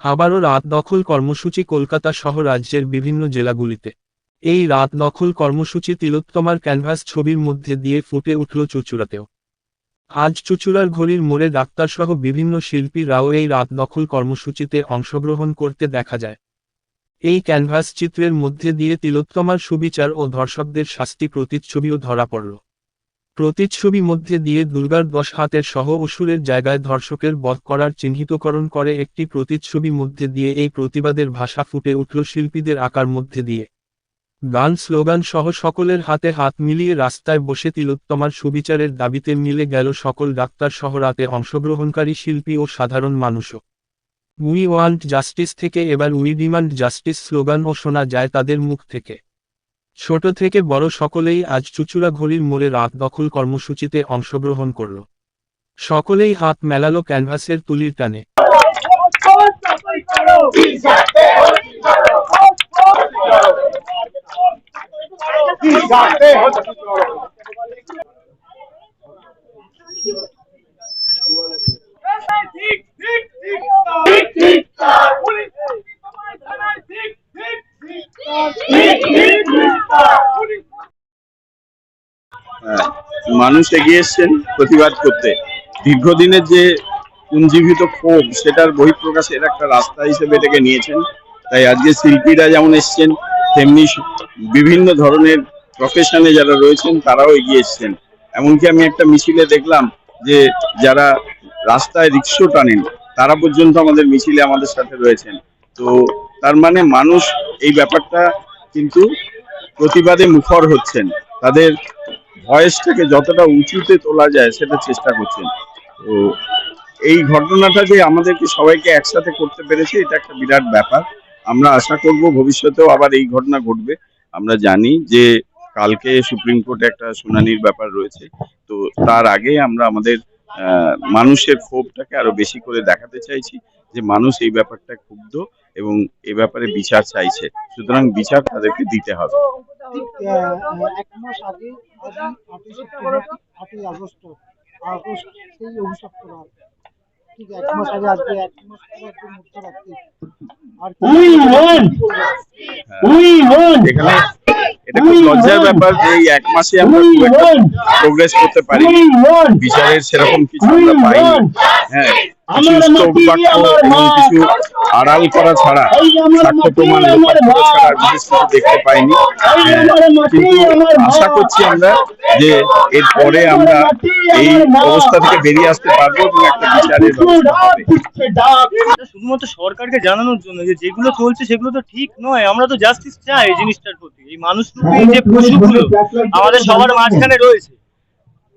আবারও রাত দখল কর্মসূচি কলকাতা সহ রাজ্যের বিভিন্ন জেলাগুলিতে। এই রাত দখল কর্মসূচি তিলোত্তমার ক্যানভাস ছবির মধ্যে দিয়ে ফুটে উঠল চুচুড়াতেও। আজ চুচুড়ার ঘড়ির মোড়ে ডাক্তারসহ বিভিন্ন শিল্পীরাও এই রাত দখল কর্মসূচিতে অংশগ্রহণ করতে দেখা যায়। এই ক্যানভাস চিত্রের মধ্যে দিয়ে তিলোত্তমার সুবিচার ও ধর্ষকদের শাস্তি প্রতিচ্ছবিও ধরা পড়ল। প্রতিচ্ছবি মধ্যে দিয়ে দুর্গার দশ হাতের সহ অসুরের জায়গায় ধর্ষকের বধ করার চিহ্নিতকরণ করে একটি প্রতিচ্ছবি মধ্যে দিয়ে এই প্রতিবাদের ভাষা ফুটে উঠল শিল্পীদের আকার মধ্যে দিয়ে। গান স্লোগান সহ সকলের হাতে হাত মিলিয়ে রাস্তায় বসে তিলোত্তমার সুবিচারের দাবিতে মিলে গেল সকল ডাক্তার সহ রাতে অংশগ্রহণকারী শিল্পী ও সাধারণ মানুষও। উই ওয়ান্ট জাস্টিস থেকে এবার উই ডিমান্ড জাস্টিস স্লোগানও শোনা যায় তাদের মুখ থেকে। ছোট থেকে বড় সকলেই আজ চুচুড়া ঘড়ির মোড়ে রাত দখল কর্মসূচিতে অংশগ্রহণ করল। সকলেই হাত মেলালো ক্যানভাসের তুলির টানে ঠিক ঠিক ঠিক ঠিক ঠিক পুলিশ তোমার থানায় ঠিক ঠিক ঠিক ঠিক ঠিক পুলিশ হ্যাঁ, মানুষ এগিয়ে এসছেন প্রতিবাদ করতে। দীর্ঘদিনের যে পুঞ্জীভূত ক্ষোভ, সেটার বহিঃপ্রকাশের একটা রাস্তা হিসেবে এটাকে নিয়েছেন। তাই আজকে শিল্পীরা যেমন এসছেন, তেমনি বিভিন্ন ধরনের প্রফেশনে যারা রয়েছেন, তারাও এগিয়ে এসছেন। এমনকি আমি একটা মিছিলে দেখলাম যে যারা রাস্তায় রিক্সো টানেন, তারা পর্যন্ত আমাদের মিছিলে আমাদের সাথে রয়েছেন। তো তার মানে মানুষ এই ব্যাপারটা কিন্তু প্রতিবাদে মুখর হচ্ছেন। তাদের ভয়েসটাকে যতটা উঁচুতে তোলা যায় সেটা চেষ্টা করছেন। তো এই ঘটনাটা যে আমাদেরকে সবাইকে একসাথে করতে পেরেছে, এটা একটা বিরাট ব্যাপার। আমরা আশা করব ভবিষ্যতেও আবার এই ঘটনা ঘটবে। আমরা জানি যে কালকে সুপ্রিম কোর্টে একটা শুনানির ব্যাপার রয়েছে। তো তার আগে আমরা আমাদের মানুষের ক্ষোভটাকে আরও বেশি করে দেখাতে চাইছি যে মানুষ এই ব্যাপারটা ক্ষুব্ধ এবং এ ব্যাপারে বিচার চাইছে। সুতরাং বিচার তাদেরকে দিতে হবে। ঠিক এক মাস আগে আটই সেপ্টেম্বর আটই আগস্ট আগস্ট সেই অভিশপ্ত রাত ঠিক এক মাস আগে আজকে এক মাস পরে একদম মধ্যরাত্রি আর কি এখানে এটা খুব লজ্জার ব্যাপার যে এই এক মাসে আমরা খুব প্রোগ্রেস করতে পারি। বিচারের সেরকম কিছু আমরা পাইনি। হ্যাঁ কিছু এবং কিছু আড়াল করা ছাড়া সাক্ষ্য প্রমাণ ছাড়া বিশেষ কিছু দেখতে পাইনি। হ্যাঁ, কিন্তু আশা করছি আমরা যে এরপরে আমরা এই অবস্থা থেকে বেরিয়ে আসতে পারব এবং একটা বিচারের শুধুমাত্র সরকারকে জানানোর জন্য যে যেগুলো চলছে সেগুলো তো ঠিক নয়। আমরা তো জাস্টিস চাই এই জিনিসটার প্রতি। এই মানুষ যে পশুগুলো আমাদের সবার মাঝখানে রয়েছে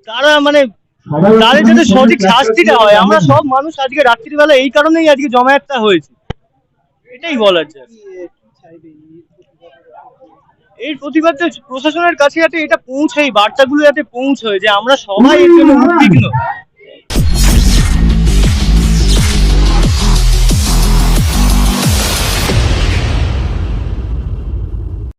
তারা মানে তাদের যাতে সঠিক শাস্তিটা হয়। আমরা সব মানুষ আজকে রাত্রিবেলা এই কারণেই আজকে জমায়েতটা হয়েছে। এটাই বলার যায় এই প্রতিবাদটা প্রশাসনের কাছে যাতে এটা পৌঁছায় বার্তাগুলো যাতে পৌঁছয় যে আমরা সবাই এর জন্য উদ্বিগ্ন।